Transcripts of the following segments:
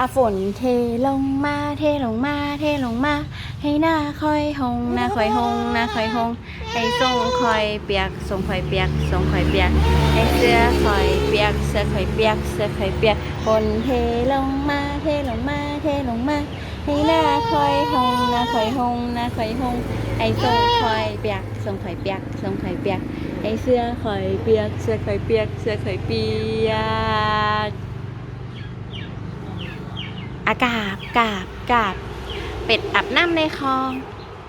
อาฝนเทลงมาเทลงมาเทลงมา ให้หน้าคอยหงหน้าคอยหงหน้าคอยหงให้ทรงคอยเปียกทรงคอยเปียกทรงคอยเปียกให้เสื้อคอยเปียกเสื้อคอยเปียกเสื้อคอยเปียกฝนเทลงมาเทลงมาเทลงมาให้หน้าคอยหงหน้าคอยหงหน้าคอยหงให้ทรงคอยเปียกทรงคอยเปียกทรงคอยเปียกให้เสื้อคอยเปียกเสื้อคอยเปียกเสื้อคอยเปียก อากาบกาบกาบเป็ดอาบน้ำในคลอง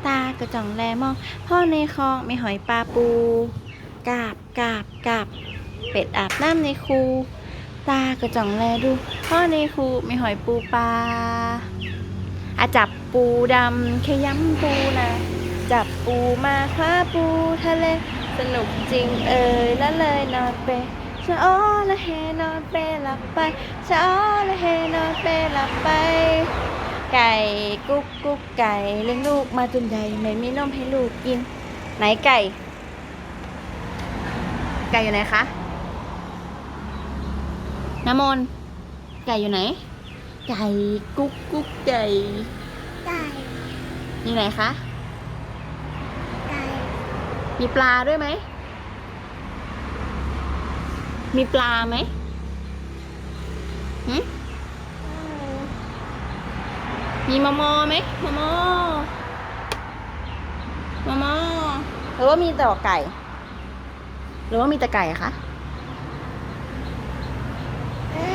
ตากระจ่องแลมอง พ่อในคลองมีหอยปลาปูกาบกาบกาบเป็ดอาบน้ำในคู ตากระจ่องแลดูพ่อในคูมีหอยปูปลาอาจับปูดำขย้ำปูนะจับปูมาคว้าปูทะเลสนุกจริงเอ่ยแล้วเลยนอนเปชะอ้อละเฮนอนเปหลับไปชะอ้อละเฮนอนเป หลับไป ไก่กุ๊กกุ๊กไก่เลี้ยงลูกมาจนใหญ่ไม่มีนมให้ลูกกิน ไหนไก่ ไก่อยู่ไหนคะน้ำมนต์ไก่อยู่ไหน ไก่กุ๊กกุ๊กไก่ไก่อยู่ไหนคะไก่มีปลาด้วยไหมมีปลาไหมหืม มีมอมอไหมมอมอมออหรือว่ามีแต่ไก่ หรือว่ามีแต่ไก่คะเอ๊